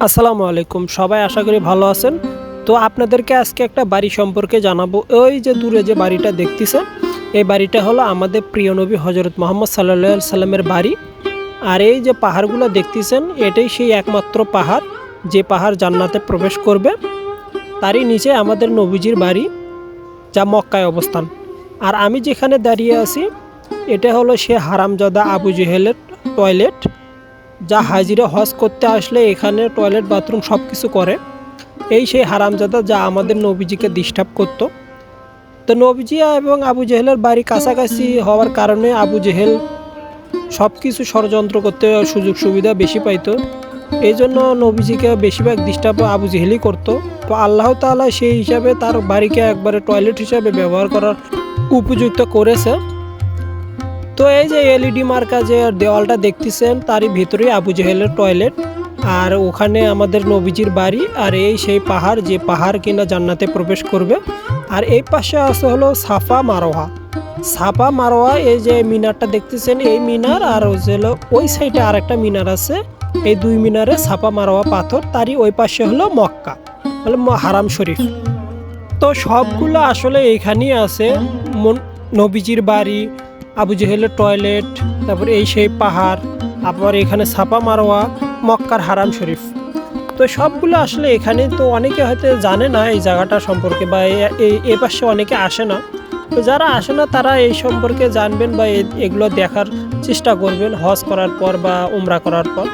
আসসালামু আলাইকুম, সবাই আশা করি ভালো আছেন। তো আপনাদেরকে আজকে একটা বাড়ি সম্পর্কে জানাব। ওই যে দূরে যে বাড়িটা দেখতেছেন, এই বাড়িটা হলো আমাদের প্রিয় নবী হজরত মোহাম্মদ সাল্লা সাল্লামের বাড়ি। আর এই যে পাহাড়গুলো দেখতেছেন, এটাই সেই একমাত্র পাহাড়, যে পাহাড় জান্নাতে প্রবেশ করবে। তারই নিচে আমাদের নবীজির বাড়ি, যা মক্কায় অবস্থান। আর আমি যেখানে দাঁড়িয়ে আছি, এটা হলো সে হারামজাদা আবু জেহেলের টয়লেট যা হাজিরা হজ করতে আসলে এখানে টয়লেট বাথরুম সব কিছু করে। এই সেই হারামজাদা যা আমাদের নবীজিকে ডিস্টার্ব করতো। তো নবীজি এবং আবু জেহেলের বাড়ি কাছাকাছি হওয়ার কারণে আবু জেহেল সব কিছু ষড়যন্ত্র করতে সুযোগ সুবিধা বেশি পাইতো। এই জন্য নবীজিকে বেশিরভাগ ডিস্টার্ব আবু জেহেলই করতো। তো আল্লাহ তাআলা সেই হিসাবে তার বাড়িকে একবারে টয়লেট হিসাবে ব্যবহার করার উপযুক্ত করেছে। তো এই যে এলইডি মার্কা যে দেওয়ালটা দেখতেছেন, তারই ভিতরেই আবু জেহেলের টয়লেট আর ওখানে আমাদের নবীজির বাড়ি, আর এই সেই পাহাড়, যে পাহাড় কিনা জান্নাতে প্রবেশ করবে। আর এই পাশে আছে হলো সাফা মারোয়া সাফা মারোয়া এই যে মিনারটা দেখতেছেন, এই মিনার, আর হলো ওই সাইডে আর একটা মিনার আছে। এই দুই মিনারে সাফা মারোয়া পাথর, তারই ওই পাশে হলো মক্কা, হলো ম- হারাম শরীফ। তো সবগুলো আসলে এইখানেই আছে। নবীজির বাড়ি আবু জেহেলের টয়লেট, তারপর এই সেই পাহাড়, আবার এখানে ছাপা মারোয়া, মক্কার হারাম শরীফ। তো সবগুলো আসলে এখানে তো অনেকে হয়তো জানে না এই জায়গাটা সম্পর্কে বা এ- পাশে অনেকে আসে না। তো যারা আসে না, তারা এই সম্পর্কে জানবেন বা এগুলো দেখার চেষ্টা করবেন হজ করার পর বা উমরা করার পর।